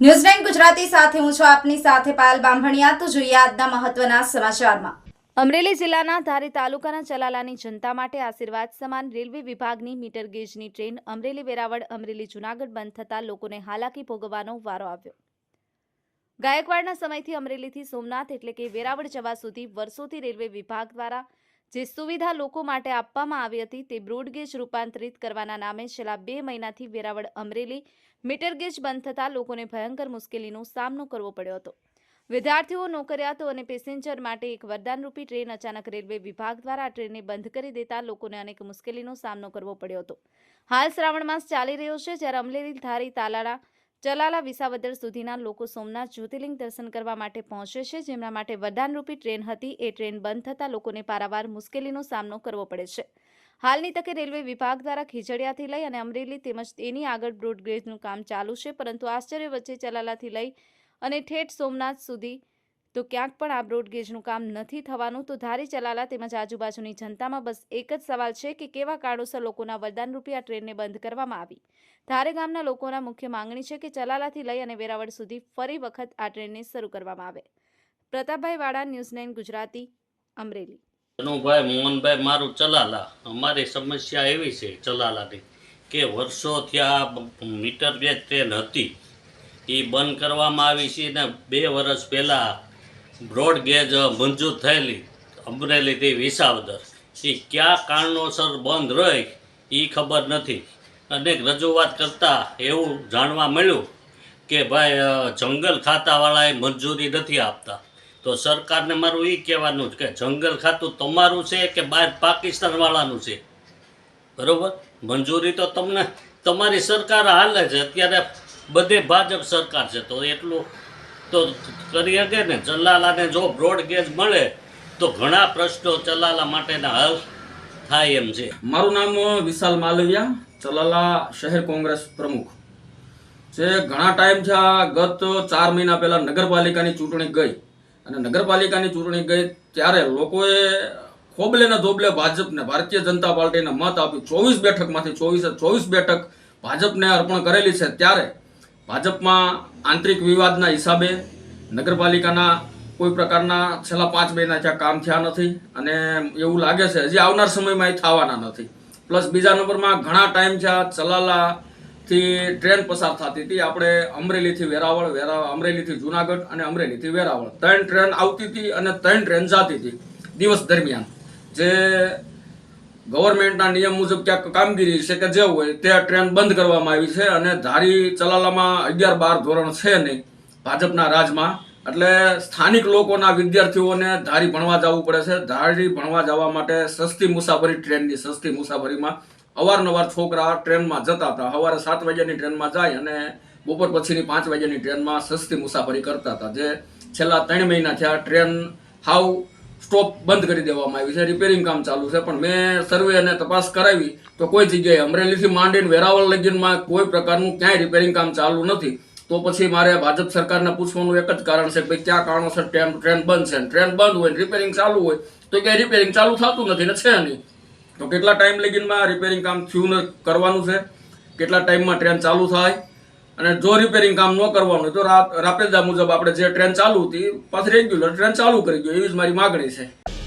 News Gujarati સાથે હું છું આપની સાથે પાયલ બામભણિયા. તો જોઈએ આજના મહત્વના સમાચારમાં. અમરેલી જિલ્લાના ધારી તાલુકાના ચલાલાની જનતા માટે આશીર્વાદ સમાન રેલવે વિભાગની મીટર ગેજની ટ્રેન અમરેલી વેરાવળ, અમરેલી જુનાગઢ બંધ થતાં લોકોને હાલાકી ભોગવવાનો વારો આવ્યો. ગાયકવાડના સમયથી અમરેલીથી સોમનાથ એટલે કે વેરાવળ જવા સુધી વર્ષોથી રેલવે વિભાગ દ્વારા જે સુવિધા લોકો માટે આપવામાં આવી હતી તે બ્રોડગેજ રૂપાંતરિત કરવાના નામે છેલ્લા બે મહિનાથી વેરાવળ, અમરેલી મીટર બંધ થતાં લોકોને ભયંકર મુશ્કેલીનો સામનો કરવો પડ્યો હતો. વિદ્યાર્થીઓ, નોકરિયાતો અને પેસેન્જર માટે એક વરદાનરૂપી ટ્રેન અચાનક રેલવે વિભાગ દ્વારા આ ટ્રેનને બંધ કરી દેતા લોકોને અનેક મુશ્કેલીનો સામનો કરવો પડ્યો હતો. હાલ શ્રાવણ માસ ચાલી રહ્યો છે જ્યારે અમરેલી, ધારી, તાલાળા ચલાલા વિસાવદર સુધીના લોકો સોમનાથ જ્યોતિર્લિંગ દર્શન કરવા માટે પહોંચે છે, જેમના માટે વરદાનરૂપી ટ્રેન હતી. એ ટ્રેન બંધ થતાં લોકોને પારાવાર મુશ્કેલીનો સામનો કરવો પડે છે. હાલની તકે રેલવે વિભાગ દ્વારા ખીજડીયાથી લઈ અને અમરેલી તેમજ તેની આગળ બ્રોડગેજનું કામ ચાલુ છે, પરંતુ આશ્ચર્ય વચ્ચે ચલાલાથી લઈ અને ઠેઠ સોમનાથ સુધી તો ક્યાંક પણ આ બ્રોડગેજનું કામ નથી થવાનું, તો ધારી ચલાલા તેમજ આજુબાજુની જનતામાં બસ એક જ સવાલ છે કે કેવા કારણોસર લોકોના વરદાનરૂપી આ ટ્રેનને બંધ કરવામાં આવી? ધારે ગામના લોકોના મુખ્ય માંગણી છે કે ચલાલાથી લઈ અને વેરાવળ સુધી ફરી વખત આ ટ્રેનને શરૂ કરવામાં આવે. Pratapbhai Vada, news nine Gujarati, Amreli. Anubhai, Mohanbhai, મારું ચલાલા. અમારી સમસ્યા એવી છે ચલાલાની કે વર્ષોથી આ મીટર બે ટ્રેન હતી. એ બંધ કરવામાં આવી છે ને બે વર્ષ પહેલાં બ્રોડ ગેજ મંજૂર થયેલી અમરેલીથી વિસાવદર. એ કયા કારણોસર બંધ રહી એ ખબર નથી. અનેક રજૂઆત કરતાં એવું જાણવા મળ્યું કે ભાઈ જંગલ ખાતાવાળાએ મંજૂરી નથી આપતા. તો સરકારને મારું એ કહેવાનું કે જંગલ ખાતું તમારું છે કે બહાર પાકિસ્તાનવાળાનું છે? બરાબર? મંજૂરી તો તમને, તમારી સરકાર હાલે છે, અત્યારે બધે ભાજપ સરકાર છે. તો એટલું તો કરી શકે ને, ચલાલાને જો બ્રોડ ગેજ મળે, તો ઘણા પ્રશ્નો ચલાલા માટેના હલ થાય એમ છે. મારું નામ વિશાલ માલવિયા, ચલાલા શહેર કોંગ્રેસ પ્રમુખ. જે ઘણા ટાઈમ છે આ ગત ચાર મહિના પહેલાં નગરપાલિકાની ચૂંટણી ગઈ. અને નગરપાલિકાની ચૂંટણી ગઈ ત્યારે લોકોએ ખોબલે ને ધોબલે ભાજપને, ભારતીય જનતા પાર્ટીને મત આપ્યું ચોવીસ બેઠકમાંથી, ચોવીસે, ચોવીસ બેઠક ભાજપને અર્પણ કરેલી છે. ત્યારે ભાજપમાં આંતરિક વિવાદના હિસાબે નગરપાલિકાના કોઈ પ્રકારના છેલ્લા પાંચ મહિના ત્યાં કામ થયા નથી અને એવું લાગે છે, હજી આવનાર સમયમાં એ થવાના નથી. પ્લસ બીજા નંબરમાં ઘણા ટાઈમ આ ચલાલાથી ટ્રેન પસાર થતી હતી. આપણે અમરેલીથી વેરાવળ, વેરા, અમરેલીથી જુનાગઢ અને અમરેલીથી વેરાવળ. ત્રણ ટ્રેન આવતી હતી અને ત્રણ ટ્રેન જતી હતી દિવસ દરમિયાન. જે ગવર્મેન્ટના નિયમ મુજબ ક્યાંક કામગીરી છે કે જે હોય તે ટ્રેન બંધ કરવામાં આવી છે અને ધારી ચલાલામાં અગિયાર બાર ધોરણ છે નહીં, ભાજપના રાજમાં. એટલે સ્થાનિક લોકોના વિદ્યાર્થીઓને ધારી ભણવા જવું પડે છે. ધારી ભણવા જવા માટે સસ્તી મુસાફરી ટ્રેનની સસ્તી મુસાફરીમાં અવારનવાર છોકરા ટ્રેનમાં જતા હતા. સવારે સાત વાગ્યાની ટ્રેનમાં જાય અને બપોર પછીની પાંચ વાગ્યાની ટ્રેનમાં સસ્તી મુસાફરી કરતા હતા. જે છેલ્લા ત્રણ મહિના થયા ટ્રેન હાવ સ્ટોપ બંધ કરી દેવામાં આવી છે રિપેરિંગ કામ ચાલુ છે. પણ મેં સર્વે અને તપાસ કરાવી તો કોઈ જગ્યાએ અમરેલીથી માંડીને વેરાવળ લગીનમાં કોઈ પ્રકારનું ક્યાંય રિપેરિંગ કામ ચાલુ નથી. તો પછી મારે ભાજપ સરકારને પૂછવાનું એક જ કારણ છે કે ભાઈ ક્યાં કારણોસર ટ્રેન ટ્રેન બંધ છે? ટ્રેન બંધ હોય રિપેરિંગ ચાલુ હોય તો ક્યાંય રિપેરિંગ ચાલુ થતું નથી ને છે નહીં. તો કેટલા ટાઈમ લગીનમાં રિપેરિંગ કામ થયું કરવાનું છે? કેટલા ટાઈમમાં ટ્રેન ચાલુ થાય? અને જો રિપેરિંગ કામ ન કરવાનું હોય તો રા- રાપેદા મુજબ આપણે જે ટ્રેન ચાલુ હતી, પાછી રેગ્યુલર ટ્રેન ચાલુ કરી દો એવી જ મારી માગણી છે.